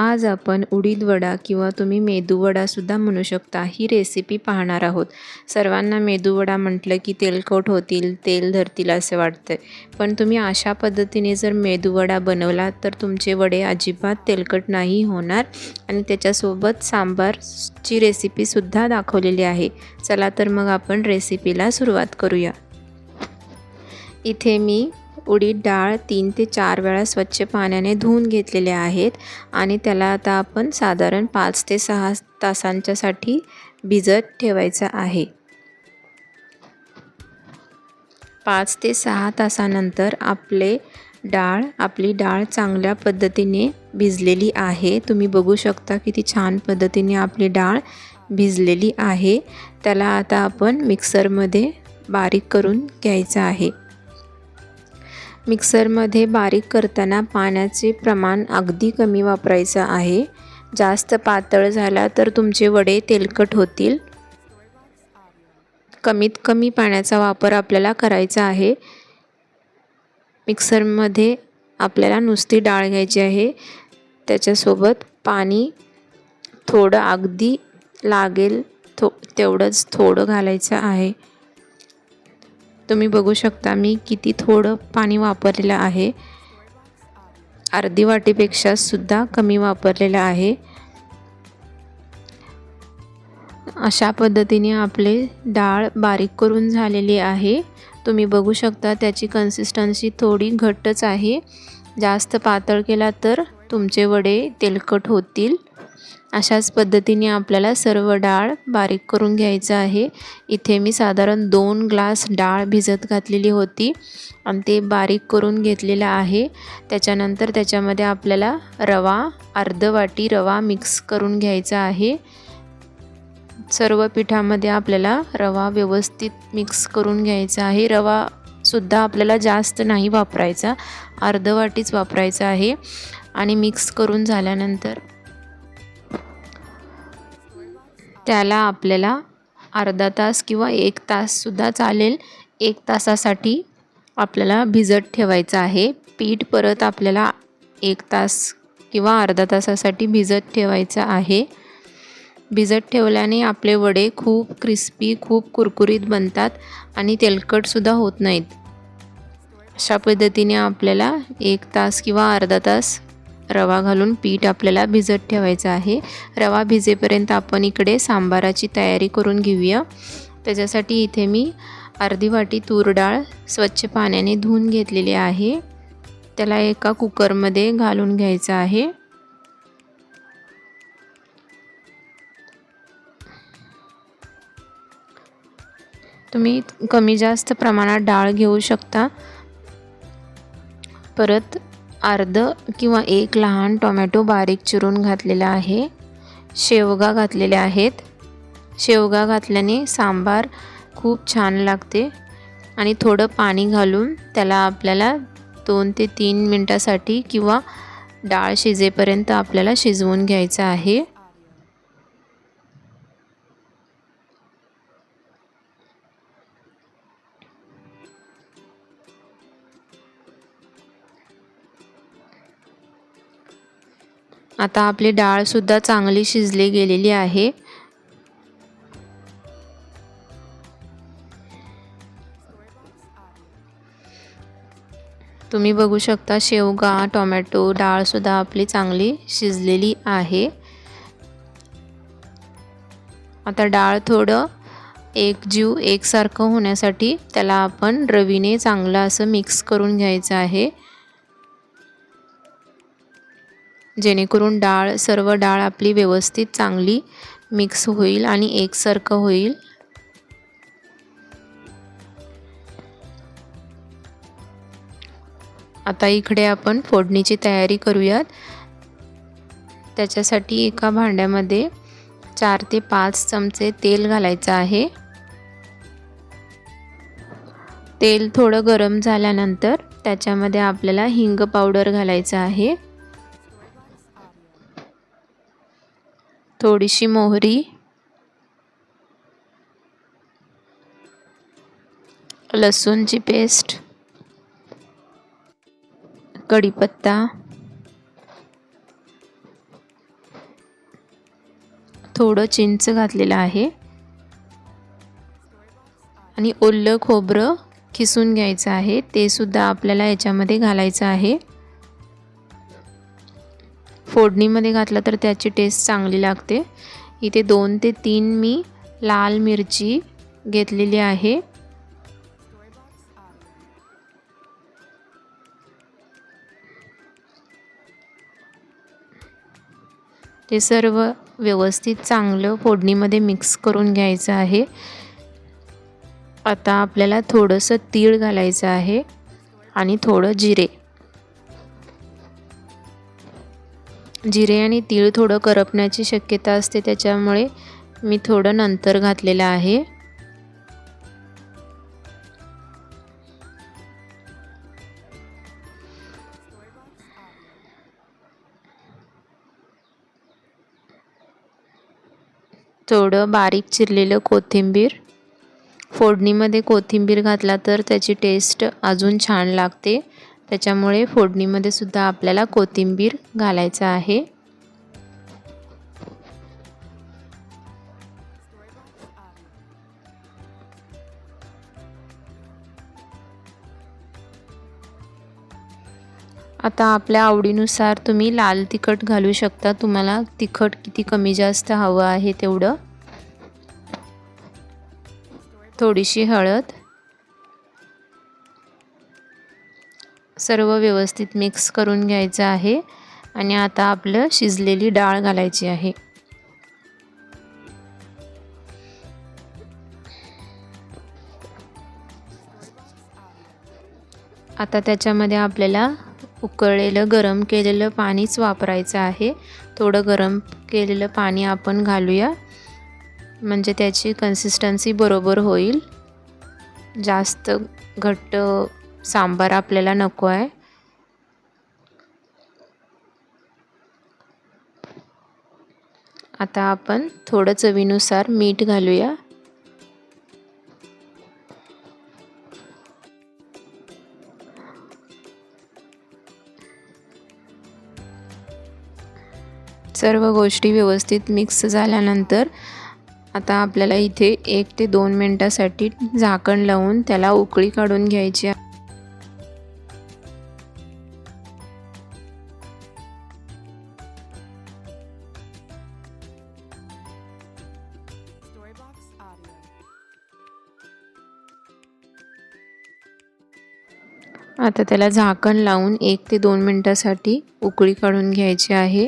आज आपण उडीद वडा किंवा तुम्ही मेदूवडासुद्धा म्हणू शकता. ही रेसिपी पाहणार आहोत. सर्वांना मेदूवडा म्हटलं की तेलकट होतील तेल धरतील असे वाटतं. पण तुम्ही अशा पद्धतीने जर मेदूवडा बनवला तर तुमचे वडे अजिबात तेलकट नाही होणार आणि त्याच्यासोबत सांबारची रेसिपीसुद्धा दाखवलेली आहे. चला तर मग आपण रेसिपीला सुरुवात करूया. इथे मी उडीद डाळ तीन ते चार वेळा स्वच्छ पाण्याने धुवून घेतलेले आहेत आणि त्याला आता आपण साधारण पाच ते सहा तासांच्यासाठी भिजत ठेवायचं आहे. पाच ते सहा तासानंतर आपले डाळ आपली डाळ चांगल्या पद्धतीने भिजलेली आहे. तुम्ही बघू शकता किती छान पद्धतीने आपली डाळ भिजलेली आहे. त्याला आता आपण मिक्सरमध्ये बारीक करून घ्यायचं आहे. मिक्सरमध्ये बारीक करताना पाण्याचे प्रमाण अगदी कमी वापरायचं आहे. जास्त पातळ झाला तर तुमचे वडे तेलकट होतील. कमीत कमी पाण्याचा वापर आपल्याला करायचा आहे. मिक्सरमध्ये आपल्याला नुसती डाळ घ्यायची आहे. त्याच्यासोबत पाणी थोडं अगदी लागेल थो तेवढंच थोडं घालायचं आहे. तुम्ही बघू शकता मी किती थोडं पाणी वापरलेलं आहे. अर्धी वाटीपेक्षा सुद्धा कमी वापरलेलं आहे. अशा पद्धतीने आपले डाळ बारीक करून झालेली आहे. तुम्ही बघू शकता त्याची कन्सिस्टन्सी थोडी घट्टच आहे. जास्त पातळ केला तर तुमचे वडे तेलकट होतील. अशाच पद्धतीने आपल्याला सर्व डाळ बारीक करून घ्यायचं आहे. इथे मी साधारण दोन ग्लास डाळ भिजत घातलेली होती आणि ते बारीक करून घेतलेलं आहे. त्याच्यानंतर त्याच्यामध्ये आपल्याला रवा अर्ध वाटी रवा मिक्स करून घ्यायचा आहे. सर्व पिठामध्ये आपल्याला रवा व्यवस्थित मिक्स करून घ्यायचा आहे. रवासुद्धा आपल्याला जास्त नाही वापरायचा अर्ध वाटीच वापरायचा आहे आणि मिक्स करून झाल्यानंतर त्याला आपल्याला अर्धा तास किंवा एक ताससुद्धा चालेल. एक तासासाठी आपल्याला भिजत ठेवायचं आहे. पीठ परत आपल्याला एक तास किंवा अर्धा तासासाठी भिजत ठेवायचं आहे. भिजत ठेवल्याने आपले वडे खूप क्रिस्पी खूप कुरकुरीत बनतात आणि तेलकटसुद्धा होत नाहीत. अशा पद्धतीने आपल्याला एक तास किंवा अर्धा तास रवा घालून पीठ आपल्याला भिजत ठेवायचं आहे. रवा भिजेपर्यंत आपण इकडे सांबाराची तयारी करून घेऊया. त्याच्यासाठी इथे मी अर्धी वाटी तूर डाळ स्वच्छ पाण्याने धुवून घेतलेली आहे. त्याला एका कुकरमध्ये घालून घ्यायचं आहे. तुम्ही कमी जास्त प्रमाणात डाळ घेऊ शकता. परत अर्ध किंवा एक लहान टोमॅटो बारीक चिरून घातलेला आहे. शेवगा घातलेल्या आहेत. शेवगा घातल्याने सांबार खूप छान लागते आणि थोडं पाणी घालून त्याला आपल्याला दोन ते तीन मिनटासाठी किंवा डाळ शिजेपर्यंत आपल्याला शिजवून घ्यायचं आहे. आता आपली डाळसुद्धा चांगली शिजली गेलेली आहे. तुम्ही बघू शकता शेवगा टोमॅटो डाळसुद्धा आपली चांगली शिजलेली आहे. आता डाळ थोडं एक जीव एकसारखं होण्यासाठी त्याला आपण रवीने चांगलं असं मिक्स करून घ्यायचं आहे. जेणेकरून डाळ सर्व डाळ आपली व्यवस्थित चांगली मिक्स होईल आणि एकसारखं होईल. आता इकडे आपण फोडणीची तयारी करूयात. त्याच्यासाठी एका भांड्यामध्ये चार ते पाच चमचे तेल घालायचं आहे. तेल थोडं गरम झाल्यानंतर त्याच्यामध्ये आपल्याला हिंग पावडर घालायचं आहे. थोडीशी मोहरी. लसूणची पेस्ट. कढीपत्ता. थोडं चिंच घातलेलं आहे. आणि ओलं खोबरं खिसून घ्यायचं आहे. ते सुद्धा आपल्याला याच्यामध्ये घालायचं आहे. फोडणीमध्ये घातलं तर त्याची टेस्ट चांगली लागते. इथे दोन ते तीन मी लाल मिरची घेतलेली आहे. ते सर्व व्यवस्थित चांगलं फोडणीमध्ये मिक्स करून घ्यायचं आहे. आता आपल्याला थोडंसं तीळ घालायचं आहे आणि थोडं जिरे. जिरे आणि तीळ थोडं करपण्याची शक्यता असते त्याच्यामुळे मी थोडं नंतर घातलेलं आहे. थोडं बारीक चिरलेलं कोथिंबीर. फोडणीमध्ये कोथिंबीर घातला तर त्याची टेस्ट अजून छान लागते. त्याच्यामुळे फोडणीमध्ये सुद्धा आपल्याला कोथिंबीर घालायचं आहे. आता आपल्या आवडीनुसार तुम्ही लाल तिखट घालू शकता. तुम्हाला तिखट किती कमी जास्त हवं आहे तेवढं. थोडीशी हळद. सर्व व्यवस्थित मिक्स करून घ्यायचं आहे. आणि आता आपलं शिजलेली डाळ घालायची आहे. आता त्याच्यामध्ये आपल्याला उकळलेलं गरम केलेलं पाणीच वापरायचं आहे. थोडं गरम केलेलं पाणी आपण घालूया. म्हणजे त्याची कन्सिस्टन्सी बरोबर होईल. जास्त घट्ट सांबार आपल्याला नको आहे. आता आपण थोडं चवीनुसार मीठ घालूया. सर्व गोष्टी व्यवस्थित मिक्स झाल्यानंतर आता आपल्याला इथे एक ते दोन मिनटासाठी झाकण लावून त्याला उकळी काढून घ्यायची आता त्याला झाकण लावून एक ते दोन मिनटासाठी उकळी काढून घ्यायची आहे.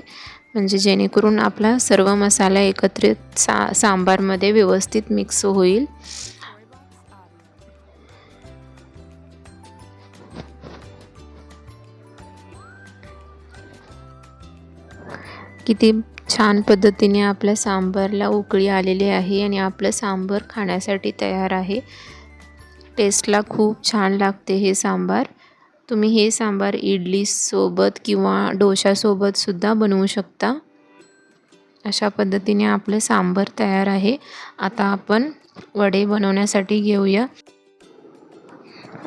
म्हणजे जेणेकरून आपला सर्व मसाला एकत्रित सा सांबारमध्ये व्यवस्थित मिक्स होईल. किती छान पद्धतीने आपल्या सांबारला उकळी आलेली आहे आणि आपलं सांबार खाण्यासाठी तयार आहे. टेस्टला खूप छान लागते हे सांबार. तुम्ही हे सांबार इडलीसोबत किंवा डोशासोबतसुद्धा बनवू शकता. अशा पद्धतीने आपलं सांबार तयार आहे. आता आपण वडे बनवण्यासाठी घेऊया.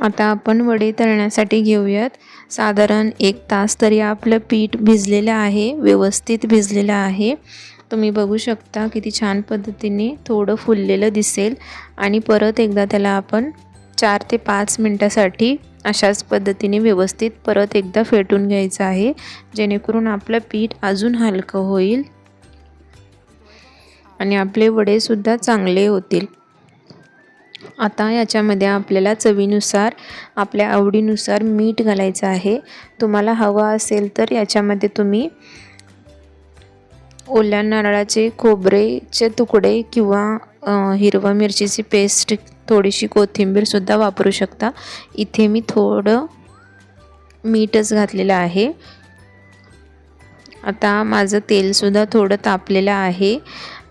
आता आपण वडे तळण्यासाठी घेऊयात. साधारण एक तास तरी आपलं पीठ भिजलेलं आहे व्यवस्थित भिजलेलं आहे. तुम्ही बघू शकता किती छान पद्धतीने थोडं फुललेलं दिसेल. आणि परत एकदा त्याला आपण चार ते पाच मिनटासाठी अशाच पद्धतीने व्यवस्थित परत एकदा फेटून घ्यायचं आहे जेणेकरून आपलं पीठ अजून हलकं होईल आणि आपले वडेसुद्धा चांगले होतील. आता याच्यामध्ये आपल्याला चवीनुसार आपल्या आवडीनुसार मीठ घालायचं आहे. तुम्हाला हवं असेल तर याच्यामध्ये तुम्ही ओल्या नारळाचे खोबरेचे तुकडे किंवा हिरवा मिरचीची पेस्ट थोडीशी कोथिंबीरसुद्धा वापरू शकता. इथे मी थोडं मीठच घातलेलं आहे. आता माझं तेलसुद्धा थोडं तापलेलं आहे.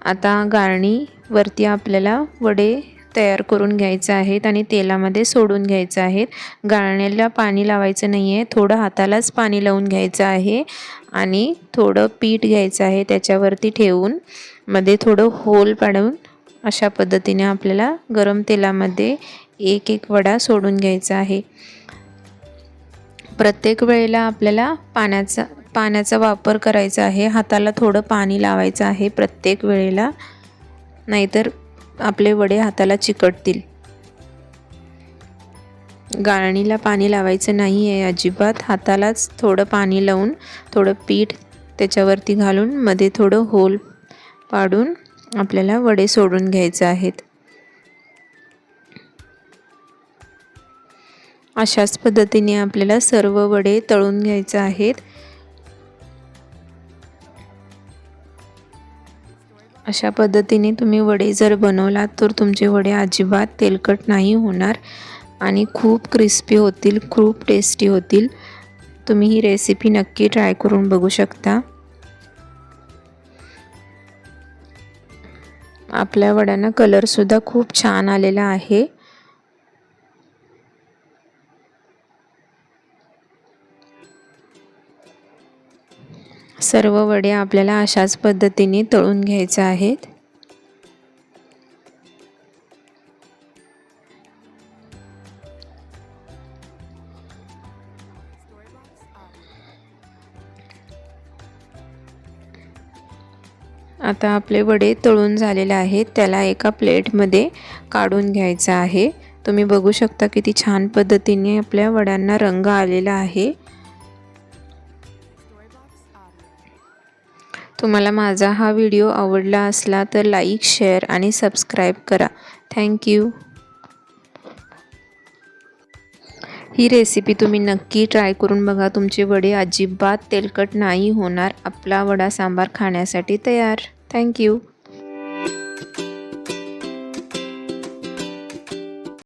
आता गाळणीवरती आपल्याला वडे तयार करून घ्यायचं आहेत आणि तेलामध्ये सोडून घ्यायचं आहेत. गाळण्याला पाणी लावायचं नाही आहे थोडं हातालाच पाणी लावून घ्यायचं आहे आणि थोडं पीठ घ्यायचं आहे त्याच्यावरती ठेवून. मध्ये थोडं होल पाडून अशा पद्धतीने आपल्याला गरम तेलामध्ये एक एक वडा सोडून घ्यायचा आहे. प्रत्येक वेळेला आपल्याला पाण्याचा पाण्याचा वापर करायचा आहे. हाताला थोडं पाणी लावायचं आहे प्रत्येक वेळेला. नाहीतर आपले वडे हाताला चिकटतील. गाळणीला पाणी लावायचं नाही आहे अजिबात. हातालाच थोडं पाणी लावून थोडं पीठ त्याच्यावरती घालून मध्ये थोडं होल पाडून आपल्याला वडे सोडून घ्यायचे आहेत. अशाच पद्धतीने आपल्याला सर्व वडे तळून घ्यायचे आहेत. अशा पद्धतीने तुम्ही वडे जर बनवलात तर तुमचे वडे अजिबात तेलकट नाही होणार आणि खूप क्रिस्पी होतील खूप टेस्टी होतील. तुम्ही ही रेसिपी नक्की ट्राय करून बघू शकता. आपल्या वड्यांना कलरसुद्धा खूप छान आलेला आहे. सर्व वडे आपल्याला अशाच पद्धतीने तळून घ्यायचे आहेत. आता आपले वडे तळून झालेले आहेत. त्याला एका प्लेटमध्ये काढून घ्यायचं आहे. तुम्ही बघू शकता किती छान पद्धतीने आपल्या वड्यांना रंग आलेला आहे. तुम्हाला माझा हा व्हिडिओ आवडला असला तर लाईक शेअर आणि सबस्क्राईब करा. थँक्यू ही रेसिपी तुम्ही नक्की ट्राय करून बघा. तुमचे वडे अजिबात तेलकट नाही होणार. आपला वडा सांबार खाण्यासाठी तयार. थँक्यू